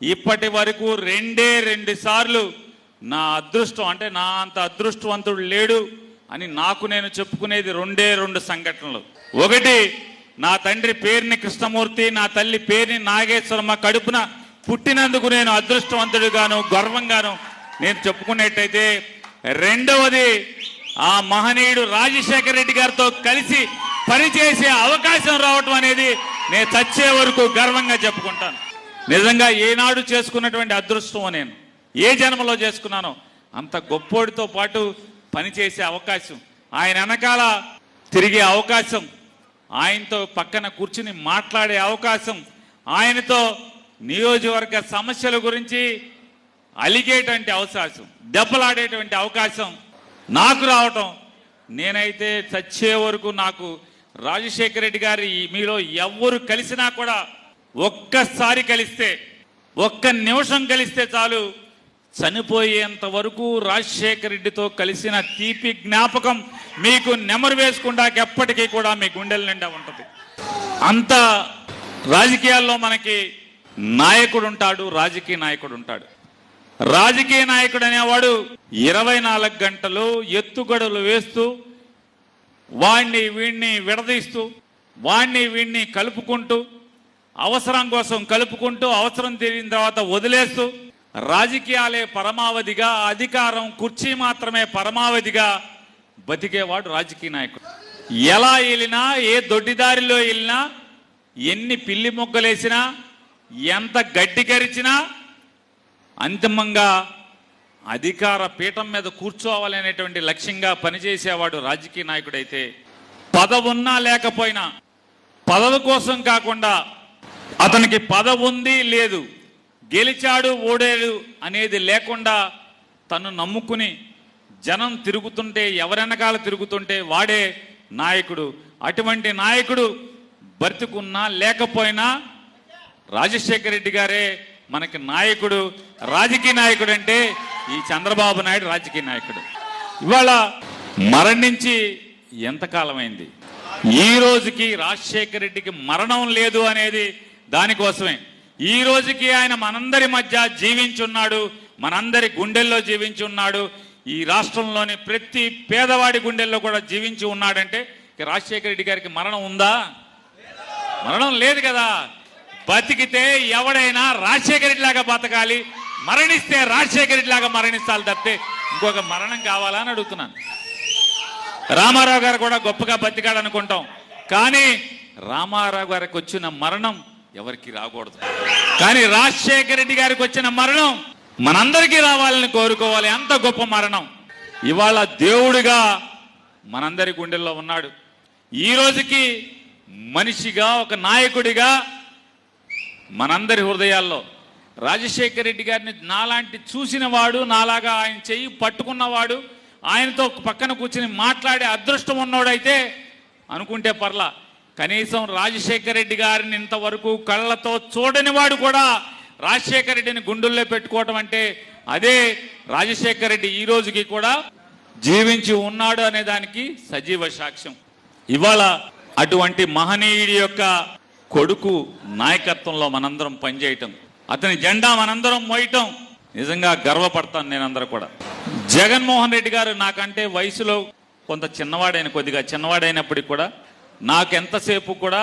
ఇప్పటి వరకు రెండే రెండు సార్లు నా అదృష్టం అంటే నా అంత అదృష్టవంతుడు లేడు అని నాకు నేను చెప్పుకునేది రెండే రెండు సంఘటనలు. ఒకటి నా తండ్రి పేరుని కృష్ణమూర్తి నా తల్లి పేరుని నాగేశ్వరమ్మ కడుపున పుట్టినందుకు నేను అదృష్టవంతుడిగాను గర్వంగాను. నేను చెప్పుకునేట్టయితే రెండవది ఆ మహనీయుడు రాజశేఖర రెడ్డి గారితో కలిసి పనిచేసే అవకాశం రావటం అనేది నేను చచ్చే వరకు గర్వంగా చెప్పుకుంటాను. నిజంగా ఏనాడు చేసుకున్నటువంటి అదృష్టం నేను. ఏ జన్మలో చేసుకున్నానో. అంత గొప్పోడితో పాటు పనిచేసే అవకాశం. ఆయన వెనకాల తిరిగే అవకాశం. ఆయనతో పక్కన కూర్చుని మాట్లాడే అవకాశం. ఆయనతో నియోజకవర్గ సమస్యల గురించి అలిగేటువంటి అవకాశం. దెబ్బలాడేటువంటి అవకాశం నాకు రావటం. నేనైతే చచ్చే వరకు నాకు రాజశేఖర రెడ్డి గారి ఈ- మీలో ఎవ్వరు కలిసినా కూడా ఒక్కసారి కలిస్తే ఒక్క నిమిషం కలిస్తే చాలు. చనిపోయేంత వరకు రాజశేఖర రెడ్డితో కలిసిన తీపి జ్ఞాపకం మీకు నెమరు వేసుకుండా ఎప్పటికీ కూడా మీ గుండెల నిండా ఉంటుంది. అంత రాజకీయాల్లో మనకి నాయకుడు ఉంటాడు రాజకీయ నాయకుడు ఉంటాడు. రాజకీయ నాయకుడు అనేవాడు ఇరవై నాలుగు గంటలు ఎత్తుగడలు వేస్తూ వాణ్ణి వీణ్ణి విడదీస్తూ వాణ్ణి వీణ్ణి కలుపుకుంటూ అవసరం కోసం కలుపుకుంటూ అవసరం తీరిన తర్వాత వదిలేస్తూ రాజకీయాలే పరమావధిగా అధికారం కుర్చీ మాత్రమే పరమావధిగా బతికేవాడు రాజకీయ నాయకుడు. ఎలా వెళ్ళినా ఏ దొడ్డిదారిలో వెళ్ళినా ఎన్ని పిల్లి మొగ్గలేసినా ఎంత గడ్డి కరిచినా అంతిమంగా అధికార పీఠం మీద కూర్చోవాలనేటువంటి లక్ష్యంగా పనిచేసేవాడు రాజకీయ నాయకుడైతే పదవున్నా లేకపోయినా పదవి కోసం కాకుండా అతనికి పదవి ఉంది లేదు. గెలిచాడు ఓడాడు అనేది లేకుండా తను నమ్ముకుని జనం తిరుగుతుంటే ఎవరెనకాల తిరుగుతుంటే వాడే నాయకుడు. అటువంటి నాయకుడు బ్రతికున్నా లేకపోయినా రాజశేఖర రెడ్డి గారే మనకి నాయకుడు. రాజకీయ నాయకుడు అంటే ఈ చంద్రబాబు నాయుడు రాజకీయ నాయకుడు. ఇవాళ మరణించి ఎంతకాలమైంది? ఈ రోజుకి రాజశేఖర రెడ్డికి మరణం లేదు అనేది దానికోసమే. ఈ రోజుకి ఆయన మనందరి మధ్య జీవించున్నాడు మనందరి గుండెల్లో జీవించి ఉన్నాడు ఈ రాష్ట్రంలోని ప్రతి పేదవాడి గుండెల్లో కూడా జీవించి ఉన్నాడంటే రాజశేఖర రెడ్డి గారికి మరణం ఉందా? మరణం లేదు కదా. బతికితే ఎవడైనా రాజశేఖర రెడ్డి లాగా బతకాలి మరణిస్తే రాజశేఖర రెడ్డి లాగా తప్పితే ఇంకొక మరణం కావాలా అని అడుగుతున్నాను. రామారావు గారు కూడా గొప్పగా బతికాడనుకుంటాం. కానీ రామారావు గారికి వచ్చిన మరణం ఎవరికి రాకూడదు. కానీ రాజశేఖర రెడ్డి గారికి వచ్చిన మరణం మనందరికీ రావాలని కోరుకోవాలి. అంత గొప్ప మరణం. ఇవాళ దేవుడిగా మనందరి గుండెల్లో ఉన్నాడు. ఈ రోజుకి మనిషిగా ఒక నాయకుడిగా మనందరి హృదయాల్లో రాజశేఖర రెడ్డి గారిని నాలాంటి చూసినవాడు నాలాగా ఆయన చెయ్యి పట్టుకున్నవాడు ఆయనతో పక్కన కూర్చుని మాట్లాడే అదృష్టం ఉన్నోడైతే అనుకుంటే పర్లా. కనీసం రాజశేఖర రెడ్డి గారిని ఇంతవరకు కళ్ళతో చూడని వాడు కూడా రాజశేఖర రెడ్డిని గుండెల్లో పెట్టుకోవటం అంటే అదే రాజశేఖర రెడ్డి ఈ రోజుకి కూడా జీవించి ఉన్నాడు అనే దానికి సజీవ సాక్ష్యం. ఇవాళ అటువంటి మహనీయుడి యొక్క కొడుకు నాయకత్వంలో మనందరం పనిచేయటం అతని జెండా మనందరం మోయటం నిజంగా గర్వపడతాను నేను అందరూ కూడా. జగన్మోహన్ రెడ్డి గారు నాకంటే వయసులో కొంత చిన్నవాడైన కొద్దిగా చిన్నవాడైనప్పటికీ కూడా నాకు ఎంతసేపు కూడా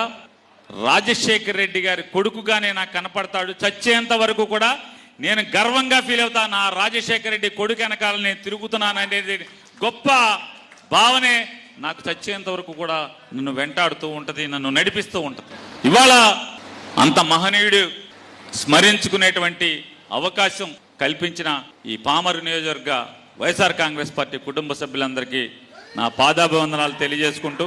రాజశేఖర్ రెడ్డి గారి కొడుకుగానే నాకు కనపడతాడు. చచ్చేంత వరకు కూడా నేను గర్వంగా ఫీల్ అవుతాను నా రాజశేఖర్ రెడ్డి కొడుకు వెనకాల నేను తిరుగుతున్నాను అనేది గొప్ప భావనే నాకు చచ్చేంత వరకు కూడా నన్ను వెంటాడుతూ ఉంటుంది నన్ను నడిపిస్తూ ఉంటుంది. ఇవాళ అంత మహనీయుడు స్మరించుకునేటువంటి అవకాశం కల్పించిన ఈ పామరు నియోజకవర్గ వైఎస్ఆర్ కాంగ్రెస్ పార్టీ కుటుంబ సభ్యులందరికీ నా పాదాభివందనాలు తెలియజేసుకుంటూ